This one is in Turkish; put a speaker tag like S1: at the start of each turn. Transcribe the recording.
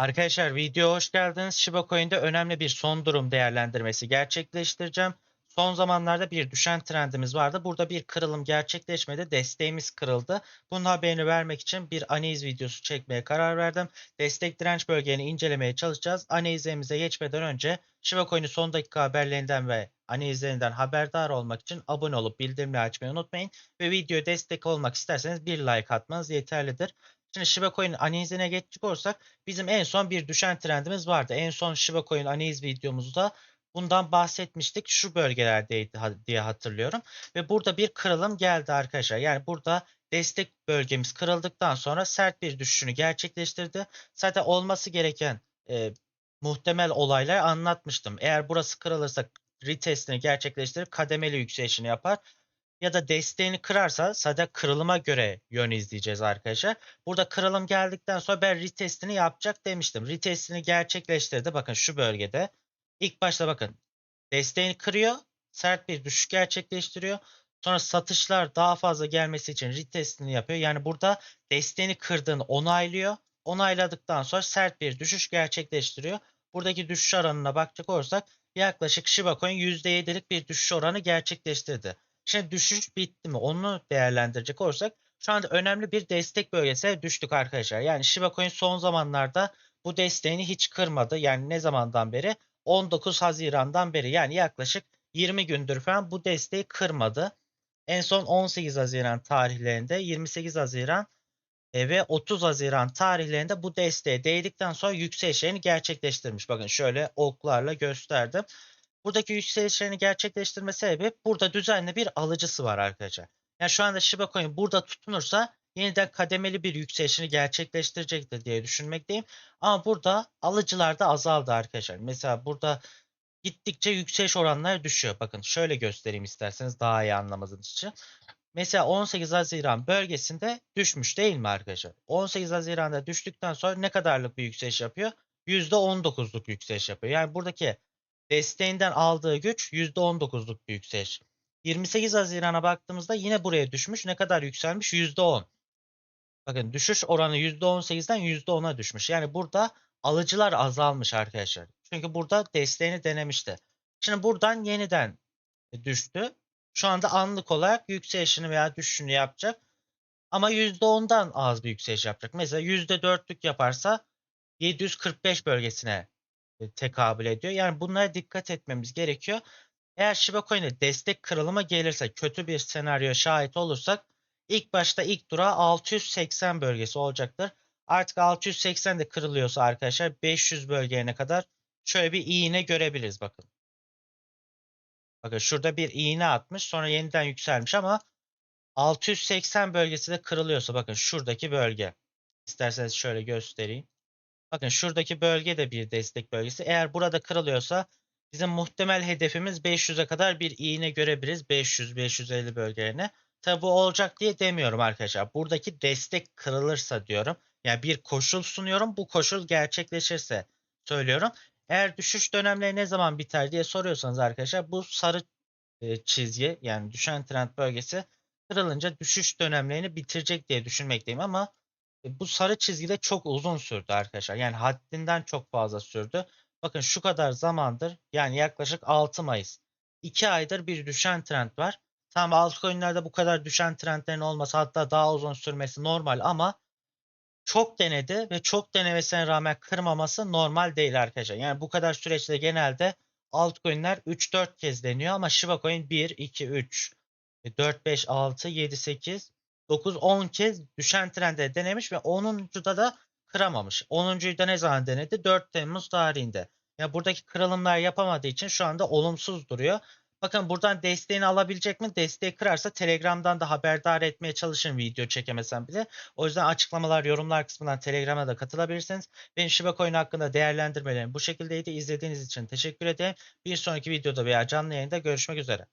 S1: Arkadaşlar videoya hoş geldiniz. Shiba Coin'de önemli bir son durum değerlendirmesi gerçekleştireceğim. Son zamanlarda bir düşen trendimiz vardı. Burada bir kırılım gerçekleşmedi. Desteğimiz kırıldı. Bunun haberini vermek için bir analiz videosu çekmeye karar verdim. Destek direnç bölgelerini incelemeye çalışacağız. Analizlerimize geçmeden önce Shiba Coin'in son dakika haberlerinden ve analizlerinden haberdar olmak için abone olup bildirimleri açmayı unutmayın. Ve videoya destek olmak isterseniz bir like atmanız yeterlidir. Şimdi Shiba Coin analizine geçecek olursak bizim en son bir düşen trendimiz vardı. En son Shiba Coin analiz videomuzda bundan bahsetmiştik. Şu bölgelerdeydi diye hatırlıyorum. Ve burada bir kırılım geldi arkadaşlar. Yani burada destek bölgemiz kırıldıktan sonra sert bir düşüşünü gerçekleştirdi. Zaten olması gereken e, muhtemel olaylar anlatmıştım. Eğer burası kırılırsa retestini gerçekleştirip kademeli yükselişini yapar ya da desteğini kırarsa sadece kırılıma göre yön izleyeceğiz arkadaşlar. Burada kırılım geldikten sonra ben retestini yapacak demiştim. Retestini gerçekleştirdi. Bakın şu bölgede. İlk başta bakın desteğini kırıyor. Sert bir düşüş gerçekleştiriyor. Sonra satışlar daha fazla gelmesi için retestini yapıyor. Yani burada desteğini kırdığını onaylıyor. Onayladıktan sonra sert bir düşüş gerçekleştiriyor. Buradaki düşüş oranına bakacak olursak yaklaşık Shiba Coin %7'lik bir düşüş oranı gerçekleştirdi. Şimdi düşüş bitti mi? Onu değerlendirecek olursak şu anda önemli bir destek bölgesine düştük arkadaşlar. Yani Shiba Coin son zamanlarda bu desteğini hiç kırmadı. Yani ne zamandan beri? 19 Haziran'dan beri yani yaklaşık 20 gündür falan bu desteği kırmadı. En son 18 Haziran tarihlerinde 28 Haziran e, ve 30 Haziran tarihlerinde bu desteğe değdikten sonra yükselişlerini gerçekleştirmiş. Bakın şöyle oklarla gösterdim. Buradaki yükselişlerini gerçekleştirme sebebi burada düzenli bir alıcısı var arkadaşlar. Yani şu anda Shiba Coin burada tutunursa yeniden kademeli bir yükselişini gerçekleştirecektir diye düşünmekteyim. Ama burada alıcılar da azaldı arkadaşlar. Mesela burada gittikçe yükseliş oranları düşüyor. Bakın şöyle göstereyim isterseniz daha iyi anlamanız için. Mesela 18 Haziran bölgesinde düşmüş değil mi arkadaşlar? 18 Haziran'da düştükten sonra ne kadarlık bir yükseliş yapıyor? %19'luk yükseliş yapıyor. Yani buradaki desteğinden aldığı güç %19'luk bir yükseliş. 28 Haziran'a baktığımızda yine buraya düşmüş. Ne kadar yükselmiş? %10. Bakın düşüş oranı %18'den %10'a düşmüş. Yani burada alıcılar azalmış arkadaşlar. Çünkü burada desteğini denemişti. Şimdi buradan yeniden düştü. Şu anda anlık olarak yükselişini veya düşüşünü yapacak. Ama %10'dan az bir yükseliş yapacak. Mesela %4'lük yaparsa 745 bölgesine tekabül ediyor. Yani bunlara dikkat etmemiz gerekiyor. Eğer Shiba Coin'e destek kırılımı gelirse, kötü bir senaryo şahit olursak ilk başta ilk durağı 680 bölgesi olacaktır. Artık 680 de kırılıyorsa arkadaşlar 500 bölgeye kadar şöyle bir iğne görebiliriz bakın. Bakın şurada bir iğne atmış sonra yeniden yükselmiş ama 680 bölgesi de kırılıyorsa bakın şuradaki bölge. İsterseniz şöyle göstereyim. Bakın şuradaki bölge de bir destek bölgesi. Eğer burada kırılıyorsa bizim muhtemel hedefimiz 500'e kadar bir iğne görebiliriz. 500-550 bölgelerine. Tabi bu olacak diye demiyorum arkadaşlar. Buradaki destek kırılırsa diyorum. Yani bir koşul sunuyorum. Bu koşul gerçekleşirse söylüyorum. Eğer düşüş dönemleri ne zaman biter diye soruyorsanız arkadaşlar bu sarı e, çizgi yani düşen trend bölgesi kırılınca düşüş dönemlerini bitirecek diye düşünmekteyim ama e, bu sarı çizgide çok uzun sürdü arkadaşlar. Yani haddinden çok fazla sürdü. Bakın şu kadar zamandır yani yaklaşık 6 Mayıs. 2 aydır bir düşen trend var. Tamam altcoin'lerde bu kadar düşen trendlerin olması hatta daha uzun sürmesi normal ama çok denedi ve çok denemesine rağmen kırmaması normal değil arkadaşlar. Yani bu kadar süreçte genelde altcoin'ler 3-4 kez deniyor ama Shiba Coin 1, 2, 3, 4, 5, 6, 7, 8, 9, 10 kez düşen trende denemiş ve 10.da da kıramamış. 10.yu da ne zaman denedi? 4 Temmuz tarihinde. Ya buradaki kırılımlar yapamadığı için şu anda olumsuz duruyor. Bakın buradan desteğini alabilecek mi? Desteği kırarsa Telegram'dan da haberdar etmeye çalışın video çekemesem bile. O yüzden açıklamalar, yorumlar kısmından Telegram'a da katılabilirsiniz. Benim Shiba Coin hakkında değerlendirmelerim bu şekildeydi. İzlediğiniz için teşekkür ederim. Bir sonraki videoda veya canlı yayında görüşmek üzere.